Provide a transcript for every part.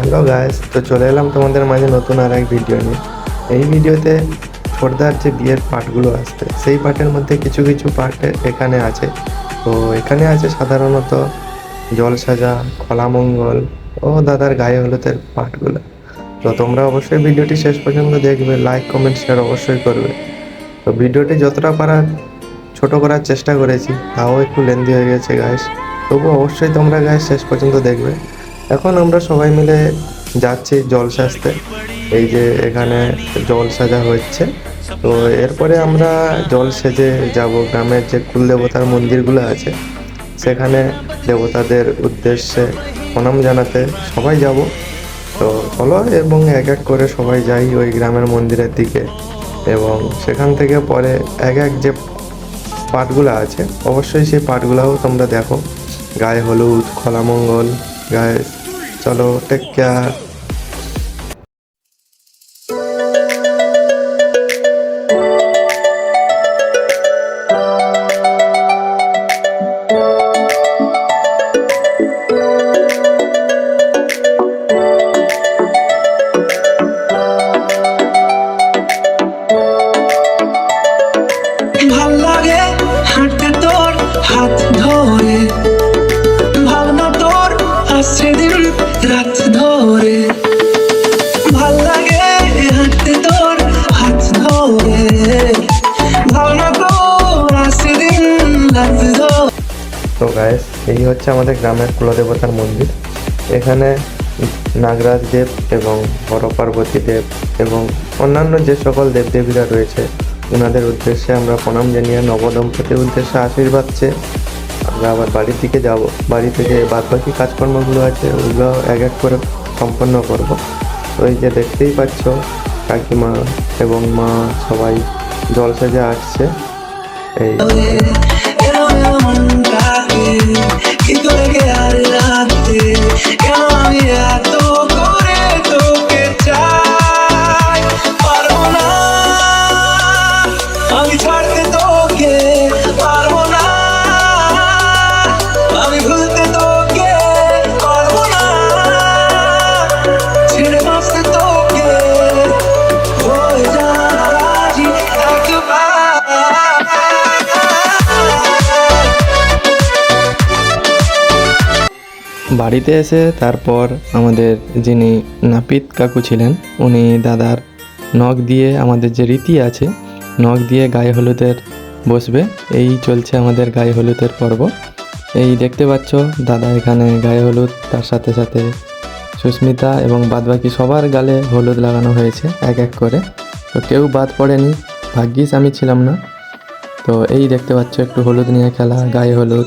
Hello guys তো চলে এলাম তোমাদের মাঝে নতুন আর এক ভিডিও নিয়ে। এই ভিডিওতে ছোটদার যে বিয়ের পার্টগুলো আসবে সেই পার্টের মধ্যে কিছু কিছু পার্ট এখানে আছে। তো এখানে আছে সাধারণত জল সাজা খোলামঙ্গল ও দাদার গায়ে হলুদের পার্টগুলো তো তোমরা অবশ্যই ভিডিওটি শেষ পর্যন্ত দেখবে লাইক কমেন্ট শেয়ার অবশ্যই করবে। তো ভিডিওটি যতটা পারার ছোট করার চেষ্টা করেছি, তাও একটু লেন্দি হয়ে গেছে গাইস তবু অবশ্যই তোমরা গাইস শেষ পর্যন্ত দেখবে। এখন আমরা সবাই মিলে যাচ্ছি জল সাজতে। এই যে এখানে জল সাজা হচ্ছে। তো এরপরে আমরা জল সেজে যাব। গ্রামের যে কুল দেবতার মন্দিরগুলো আছে, সেখানে দেবতাদের উদ্দেশ্যে প্রণাম জানাতে সবাই যাব। তো চলো, এবং এক এক করে সবাই যাই ওই গ্রামের মন্দিরের দিকে। এবং সেখান থেকে পরে এক এক যে পাঠগুলো আছে, অবশ্যই সেই পার্টগুলোও তোমরা দেখো। গায়ে হলুদ খোলামঙ্গল গায়ে चलो टेक केयर তো গায়েস এই হচ্ছে আমাদের গ্রামের কুলদেবতার মন্দির। এখানে নাগরাজ দেব এবং বড় পার্বতী দেব এবং অন্যান্য যে সকল দেবদেবীরা রয়েছে ওনাদের উদ্দেশ্যে আমরা প্রণাম জানিয়ে নবদম্পতির উদ্দেশ্যে আশীর্বাদ চেয়ে আমরা আবার বাড়ির দিকে যাব। বাড়ি থেকে বাদ বাকি কাজকর্মগুলো আছে, ওগুলো এক এক করে সম্পন্ন করব। তো এই যে দেখতেই পাচ্ছ, কাকিমা এবং মা সবাই জল সেজে আসছে। এই ছাড়তে তোকে পারব না। আমি ভুলতে তোকে পারব না। ছেড়ে বাঁচতে তোকে হয়ে বাড়িতে এসে তারপর আমাদের যিনি নাপিত কাকু ছিলেন, উনি দাদার নখ দিয়ে আমাদের যে রীতি আছে নখ দিয়ে গায়ে হলুদের বসবে। এই চলছে আমাদের গায়ে হলুদের পর্ব। এই দেখতে পাচ্ছ, দাদা এখানে গায়ে হলুদ, তার সাথে সাথে সুস্মিতা এবং বাদবাকি সবার গালে হলুদ লাগানো হয়েছে, এক এক করে। তো কেউ বাদ পড়েনি, ভাগ্যিস আমি ছিলাম না। তো এই দেখতে পাচ্ছ, একটু হলুদ নিয়ে খেলা, গায়ে হলুদ।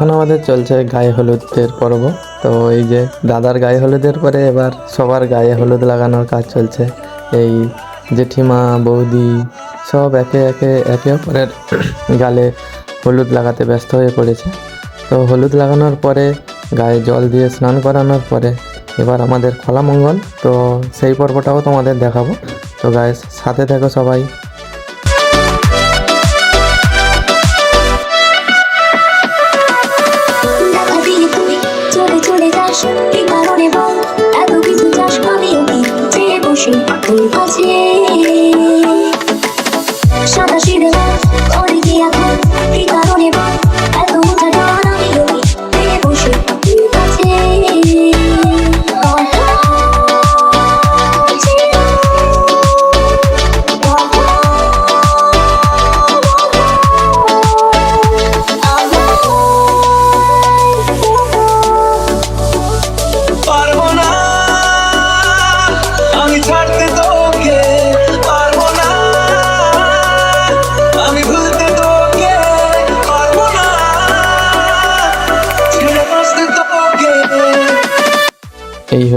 এখন আমাদের চলছে গায়ে হলুদের পর্ব। তো এই যে দাদার গায়ে হলুদের পরে এবার সবার গায়ে হলুদ লাগানোর কাজ চলছে। এই জেঠিমা, বৌদি সব একে একে একে অপরের গালে হলুদ লাগাতে ব্যস্ত হয়ে পড়েছে। তো হলুদ লাগানোর পরে, গায়ে জল দিয়ে স্নান করানোর পরে এবার আমাদের খোলা মঙ্গল। তো সেই পর্বটাও তোমাদের দেখাবো। তো গায়ে সাথে থেকো সবাই। চলে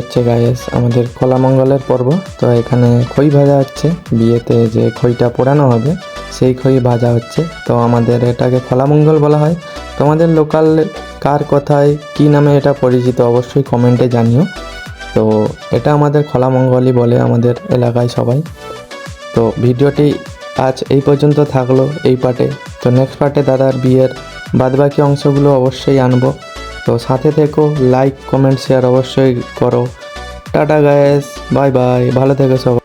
হচ্ছে গায়েস আমাদের খোলামঙ্গলের পর্ব। তো এখানে খই ভাজা হচ্ছে। বিয়েতে যে খইটা পোড়ানো হবে, সেই খই ভাজা হচ্ছে। তো আমাদের এটাকে খোলামঙ্গল বলা হয়। তোমাদের লোকাল কার কথায় কী নামে এটা পরিচিত অবশ্যই কমেন্টে জানিও। তো এটা আমাদের খোলামঙ্গলই বলে আমাদের এলাকায় সবাই। তো ভিডিওটি আজ এই পর্যন্ত থাকল এই পার্টে তো নেক্সট পার্টে দাদার বিয়ের বাদবাকি অংশগুলো অবশ্যই আনব। তো সাথে থেকো লাইক কমেন্ট শেয়ার অবশ্যই করো। টাটা গায়েস বাই বাই ভালো থেকো সবাই।